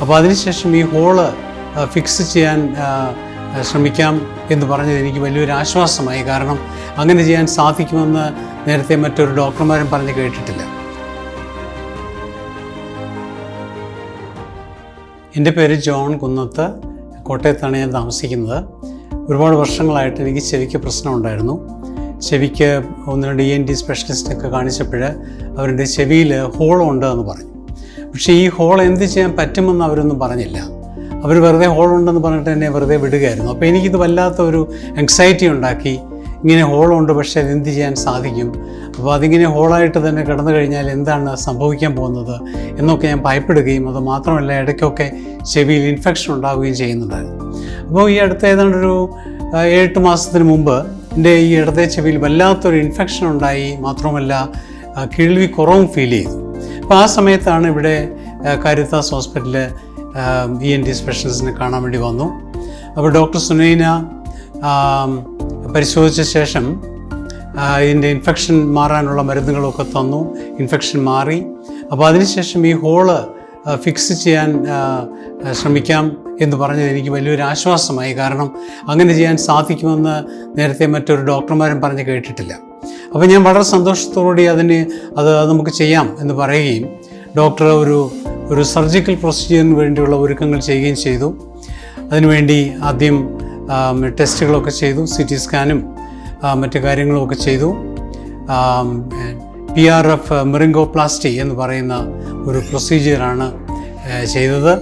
അപ്പോൾ അതിനുശേഷം ഈ ഹോൾ ഫിക്സ് ചെയ്യാൻ ശ്രമിക്കാം എന്ന് പറഞ്ഞത് എനിക്ക് വലിയൊരു ആശ്വാസമായി. കാരണം അങ്ങനെ ചെയ്യാൻ സാധിക്കുമെന്ന് നേരത്തെ മറ്റൊരു ഡോക്ടർമാരും പറഞ്ഞ് കേട്ടിട്ടില്ല. എന്റെ പേര് ജോൺ കുന്നത്ത്. കോട്ടയത്താണ് ഞാൻ താമസിക്കുന്നത്. ഒരുപാട് വർഷങ്ങളായിട്ട് എനിക്ക് ചെവിക്ക് പ്രശ്നമുണ്ടായിരുന്നു ചെവിക്ക് ഒന്ന് രണ്ട് ഇ എൻ ഡി സ്പെഷ്യലിസ്റ്റൊക്കെ കാണിച്ചപ്പോൾ അവരുടെ ചെവിയിൽ ഹോളുണ്ട് എന്ന് പറഞ്ഞു. പക്ഷേ ഈ ഹോൾ എന്ത് ചെയ്യാൻ പറ്റുമെന്ന് അവരൊന്നും പറഞ്ഞില്ല. അവർ വെറുതെ ഹോൾ ഉണ്ടെന്ന് പറഞ്ഞിട്ട് എന്നെ വെറുതെ വിടുകയായിരുന്നു. അപ്പോൾ എനിക്കിത് വല്ലാത്ത ഒരു എങ്സൈറ്റി ഉണ്ടാക്കി. ഇങ്ങനെ ഹോളുണ്ട് പക്ഷേ അത് എന്ത് ചെയ്യാൻ സാധിക്കും? അപ്പോൾ അതിങ്ങനെ ഹോളായിട്ട് തന്നെ കിടന്നു കഴിഞ്ഞാൽ എന്താണ് സംഭവിക്കാൻ പോകുന്നത് എന്നൊക്കെ ഞാൻ ഭയപ്പെടുകയും അത് മാത്രമല്ല ഇടയ്ക്കൊക്കെ ചെവിയിൽ ഇൻഫെക്ഷൻ ഉണ്ടാവുകയും ചെയ്യുന്നുണ്ടായിരുന്നു. അപ്പോൾ ഈ അടുത്ത ഏതാണ്ടൊരു ഏഴെട്ട് മാസത്തിന് മുമ്പ് എന്റെ ഈ ഇടത്തെ ചെവിയിൽ വല്ലാത്തൊരു ഇൻഫെക്ഷൻ ഉണ്ടായി. മാത്രമല്ല കേൾവി കുറവും ഫീൽ ചെയ്തു. അപ്പോൾ ആ സമയത്താണ് ഇവിടെ കാരിത്താസ് ഹോസ്പിറ്റലിൽ ഇ എൻ ടി സ്പെഷ്യലിസ്റ്റിനെ കാണാൻ വേണ്ടി വന്നു. അപ്പോൾ ഡോക്ടർ സുനൈന പരിശോധിച്ച ശേഷം ഇതിന്റെ ഇൻഫെക്ഷൻ മാറാനുള്ള മരുന്നുകളൊക്കെ തന്നു. ഇൻഫെക്ഷൻ മാറി. അപ്പോൾ അതിനുശേഷം ഈ ഹോൾ ഫിക്സ് ചെയ്യാൻ ശ്രമിക്കാം എന്ന് പറഞ്ഞത് എനിക്ക് വലിയൊരു ആശ്വാസമായി. കാരണം അങ്ങനെ ചെയ്യാൻ സാധിക്കുമെന്ന് നേരത്തെ മറ്റൊരു ഡോക്ടർമാരും പറഞ്ഞ് കേട്ടിട്ടില്ല. അപ്പോൾ ഞാൻ വളരെ സന്തോഷത്തോടുകൂടി അതിന് അത് നമുക്ക് ചെയ്യാം എന്ന് പറയുകയും ഡോക്ടർ ഒരു ഒരു സർജിക്കൽ പ്രൊസീജിയറിന് വേണ്ടിയുള്ള ഒരുക്കങ്ങൾ ചെയ്യുകയും ചെയ്തു. അതിനുവേണ്ടി ആദ്യം ടെസ്റ്റുകളൊക്കെ ചെയ്തു സി ടി സ്കാനും മറ്റു കാര്യങ്ങളുമൊക്കെ ചെയ്തു. പി ആർ എഫ് മെറിങ്കോപ്ലാസ്റ്റി എന്ന് പറയുന്ന ഒരു പ്രൊസീജിയറാണ് ചെയ്തത്.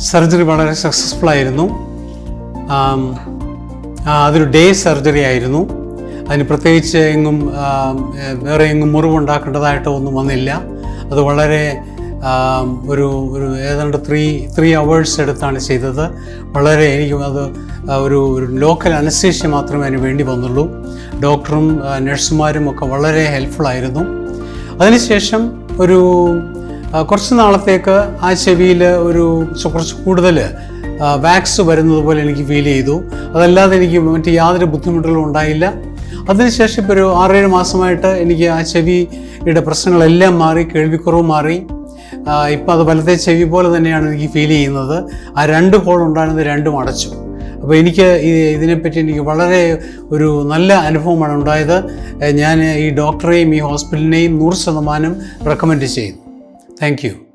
സർജറി വളരെ സക്സസ്ഫുൾ ആയിരുന്നു. അതൊരു ഡേ സർജറി ആയിരുന്നു. അതിന് പ്രത്യേകിച്ച് എങ്ങും വേറെ എങ്ങും മുറിവുണ്ടാക്കേണ്ടതായിട്ടോ ഒന്നും വന്നില്ല. അത് വളരെ ഒരു ഒരു ഏതാണ്ട് ത്രീ ത്രീ അവേഴ്സ് എടുത്താണ് ചെയ്തത്. വളരെ എനിക്ക് അത് ഒരു ഒരു ലോക്കൽ അനസ്തേഷ്യ മാത്രമേ അതിന് വേണ്ടി വന്നുള്ളൂ. ഡോക്ടറും നഴ്സുമാരും ഒക്കെ വളരെ ഹെൽപ്ഫുള്ളായിരുന്നു അതിനുശേഷം ഒരു കുറച്ച് നാളത്തേക്ക് ആ ചെവിയിൽ ഒരു കുറച്ച് കൂടുതൽ വാക്സ് വരുന്നത് പോലെ എനിക്ക് ഫീൽ ചെയ്തു. അതല്ലാതെ എനിക്ക് മറ്റ് യാതൊരു ബുദ്ധിമുട്ടുകളും ഉണ്ടായില്ല. അതിനുശേഷം ഇപ്പോൾ ഒരു ആറേഴ് മാസമായിട്ട് എനിക്ക് ആ ചെവിയുടെ പ്രശ്നങ്ങളെല്ലാം മാറി കേൾവിക്കുറവ് മാറി. ഇപ്പം അത് വലത്തെ ചെവി പോലെ തന്നെയാണ് എനിക്ക് ഫീൽ ചെയ്യുന്നത്. ആ രണ്ട് ഹോൾ ഉണ്ടായിരുന്നത് രണ്ടും അടച്ചു. അപ്പോൾ എനിക്ക് ഇതിനെപ്പറ്റി എനിക്ക് വളരെ ഒരു നല്ല അനുഭവമാണ് ഉണ്ടായത്. ഞാൻ ഈ ഡോക്ടറെയും ഈ ഹോസ്പിറ്റലിനെയും നൂറ് ശതമാനം റെക്കമെൻഡ് ചെയ്യുന്നു. താങ്ക്